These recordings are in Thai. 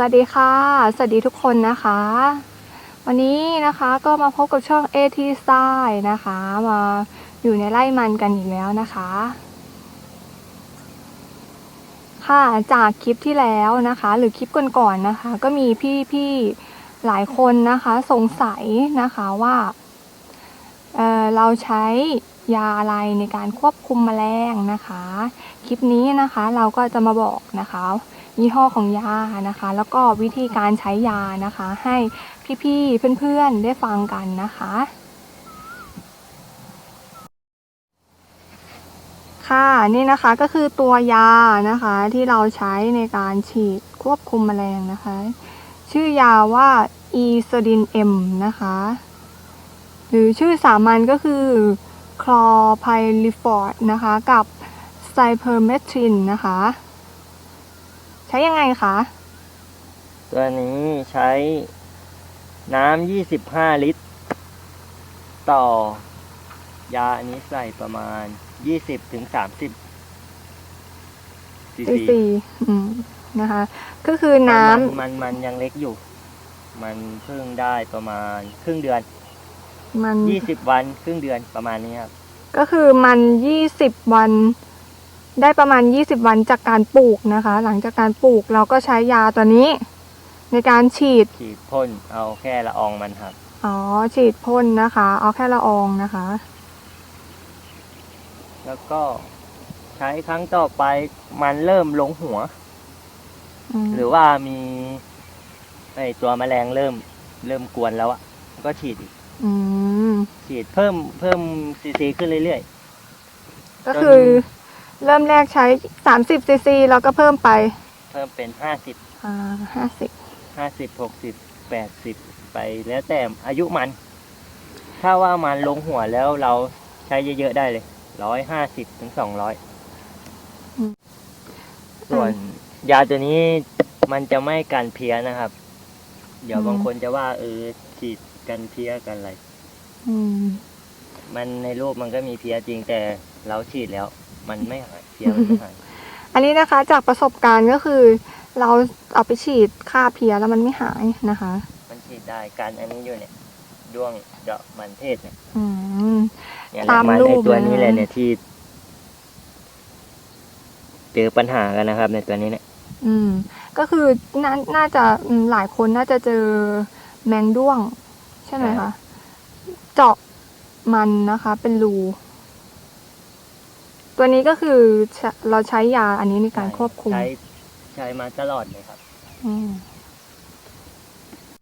สวัสดีค่ะ สวัสดีทุกคนนะคะ วันนี้นะคะก็มาพบกับช่อง AT Style นะคะ มาอยู่ในไร่มันกันอีกแล้วนะคะ ค่ะจากคลิปที่แล้วนะคะ หรือคลิปก่อนๆนะคะ ก็มีพี่ๆหลายคนนะคะ สงสัยนะคะว่าเเราใช้ ยาอะไรในการควบคุมแมลงนะคะ คลิปนี้นะคะเราก็จะมาบอกนะคะยี่ห้อของยานะคะ แล้วก็วิธีการใช้ยานะคะ ให้พี่ๆเพื่อนๆได้ฟังกันนะคะค่ะนี่นะคะก็คือตัวยานะคะที่เราใช้ในการฉีดควบคุมแมลงนะคะ ชื่อยาว่า e s o d i n M นะคะ หรือชื่อสามัญก็คือ คลอไพลิฟอร์ดนะคะ กับไซเพอร์เมทรินนะคะ ใช้ยังไงคะ ตัวนี้ใช้น้ำยี่สิบห้าลิตร ต่อยาอันนี้ใส่ประมาณยี่สิบถึงสามสิบซีซีซีซี อืม นะคะ ก็คือน้ำมันมันมันยังเล็กอยู่ มันเพิ่งได้ประมาณครึ่งเดือน มันยี่สิบวันครึ่งเดือนประมาณนี้ครับ ก็คือมันยี่สิบวัน ได้ประมาณยี่สิบวันจากการปลูกนะคะ หลังจากการปลูกเราก็ใช้ยาตัวนี้ ในการฉีดฉีดพ่นเอาแค่ละอองมันครับ อ๋อ ฉีดพ่นนะคะ เอาแค่ละอองนะคะ แล้วก็ใช้ครั้งต่อไปมันเริ่มลงหัวอืมหรือว่ามีไอตัวแมลงเริ่มเริ่มกวนแล้วอะก็ฉีดอีก อืมฉีดเพิ่มเพิ่มซีซีขึ้นเรื่อย ก็คือ เริ่มแรกใช้สามสิบซีซีแล้วก็เพิ่มไปๆ เพิ่มเป็นห้าสิบอ่าห้าสิบห้าสิบหกสิบแปดสิบไปแล้วแต่อายุมัน ถ้าว่ามันลงหัวแล้วเราใช้เยอะๆได้เลยร้อยห้าสิบถึงสองร้อยส่วนยาตัวนี้มันจะไม่กันเพี้ยนะครับ เดี๋ยวบางคนจะว่าเออฉีด กันเพี้ยกันอะไรอืม มันในรูปมันก็มีเพี้ยจริงแต่เราฉีดแล้ว มันไม่หายเพี้ยมันไม่หายอันนี้นะคะจากประสบการณ์ก็คือ เราเอาไปฉีดฆ่าเพลี้ยแล้วมันไม่หายนะคะ มันฉีดได้การอันนี้อยู่เนี่ยด้วงเดาะมันเทศเนี่ยอืม เนี่ยตามมันรูในปตัวเลยนี้นะเลยเนี่ยที่เจอปัญหากันนะครับ ในตัวนี้เนี่ยอืม ก็คือนาน่าจะอืมหลายคนน่าจะเจอแมงด้วง ใช่ไหมคะ เจาะมันนะคะ เป็นรู ตัวนี้ก็คือใช้เราใช้ยาอันนี้ในการควบคุม ใช้ใช้มาตลอดเลยครับอืม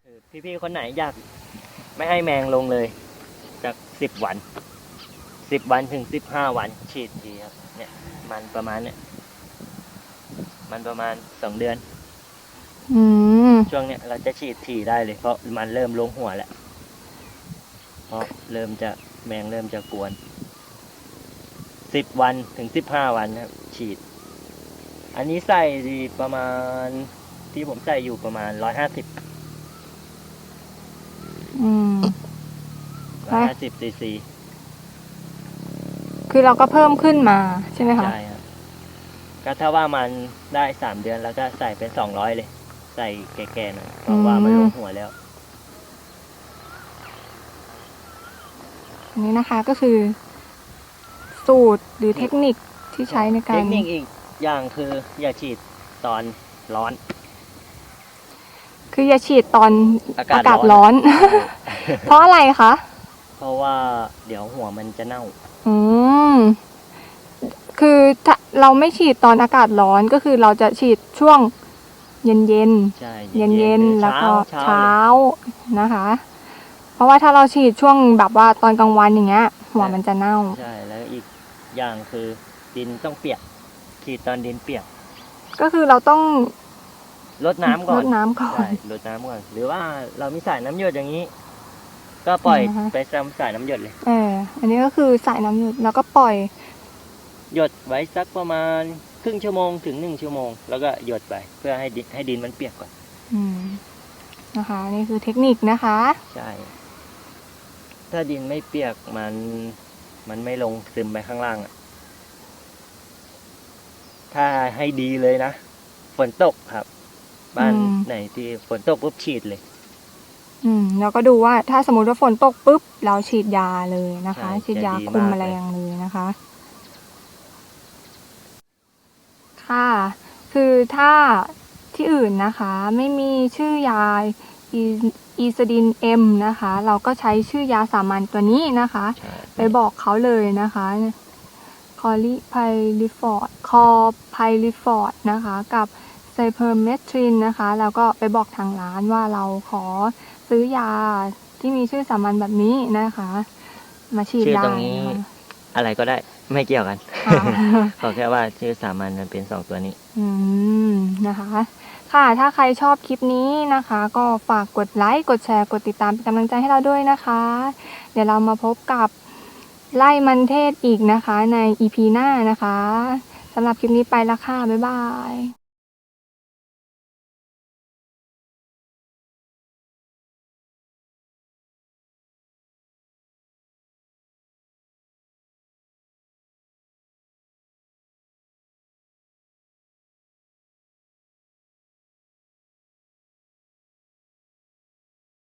คือพี่ๆคนไหนอยากไม่ให้แมงลงเลย จากสิบวันสิบวันถึงสิบห้าวันฉีดทีครับ เนี่ย มันประมาณเนี่ย มันประมาณสองเดือนอืมช่วงเนี้ยเราจะฉีดถี่ได้เลยเพราะมันเริ่มลงหัวแล้ว เพราะเริ่มจะแมงเริ่มจะกวนสิบวันถึงสิบห้าวันครับ ฉีด อันนี้ใส่ดีประมาณที่ผมใส่อยู่ประมาณร้อยห้าสิบอืมร้อยห้าสิบซีซี คือเราก็เพิ่มขึ้นมาใช่ไหมคะ ใช่ครับ ก็ถ้าว่ามันได้สามเดือนแล้วก็ใส่เป็นสองร้อยเลย ใส่แก่ๆหน่อยเพราะว่ามันลงหัวแล้ว อันนี้นะคะก็คือ สูตรหรือเทคนิคที่ใช้ในกาเทร คนิคอีกอย่างคืออย่าฉีดตอนร้อน คืออย่าฉีดตอนอากาศอากาศร้ร้ออนนเพราะอะไรคะ เพราะว่าเดี๋ยวหัวมันจะเน่า อืม คือถ้าเราไม่ฉีดตอนอากาศร้อนก็คือเราจะฉีดช่วงเย็นเย็นใช่เย็นเย็นๆแล้วก็เช้าเช้าเลยนะคะ เพราะว่าถ้าเราฉีดช่วงแบบว่าตอนกลางวันอย่างเงี้ย หัวมันจะเน่า ใช่แล้วอีกอย่างคือดินต้องเปียกฉีดตอนดินเปียก ก็คือเราต้องลดน้ำก่อนรดน้ำก่อใช่น ลดน้ำก่อน หรือว่าเรามีสายน้ำหยดอย่างนี้ ก็ปล่อยอือฮะ ไปซ้ำสายน้ำหยดเลย เออ อันนี้ก็คือสายน้ำหยุดแล้วก็ปล่อย หยดไว้สักประมาณครึ่งชั่วโมงถึงหนึ่งชั่วโมง แล้วก็หยดไปเพื่อให้ดินให้ดินมันเปียกก่อน อืม นะคะ นี่คือเทคนิคนะคะ ใช่ ถ้าดินไม่เปียกมันมันไม่ลงซึมไปข้างล่างอะถ้าให้ดีเลยนะ ฝนตกครับ บ้านอืม ไหนที่ฝนตกปุ๊บฉีดเลย อืมแล้วก็ดูว่าถ้าสมมติว่าฝนตกปุ๊บ เราฉีดยาเลยนะคะ ใช่ฉีดยาจะดีคุมมากแมเลยลงเลยนะคะ ค่ะ คือถ้าที่อื่นนะคะ ไม่มีชื่อยา อีอีซาดินเอ็มนะคะ เราก็ใช้ชื่อยาสามัญตัวนี้นะคะใช่ไปบอกเขาเลยนะคะคอลิไพลิฟอร์ดคอไพลิฟอร์ดนะคะ กับไซเพอร์เมทรินนะคะ แล้วก็ไปบอกทางร้านว่าเราขอซื้อยาที่มีชื่อสามัญแบบนี้นะคะ มาฉีดชื่อได้ตรงนี้นะคะอะไรก็ได้ไม่เกี่ยวกันค่ะขอแค่ว่าชื่อสามัญมันเป็นสองตัวนี้ อืมนะคะ ค่ะ ถ้าใครชอบคลิปนี้นะคะ ก็ฝากกดไลค์ กดแชร์ กดติดตามเป็นกำลังใจให้เราด้วยนะคะ เดี๋ยวเรามาพบกับไล่มันเทศอีกนะคะใน EP หน้านะคะสำหรับคลิปนี้ไปละค่ะ บ๊ายบาย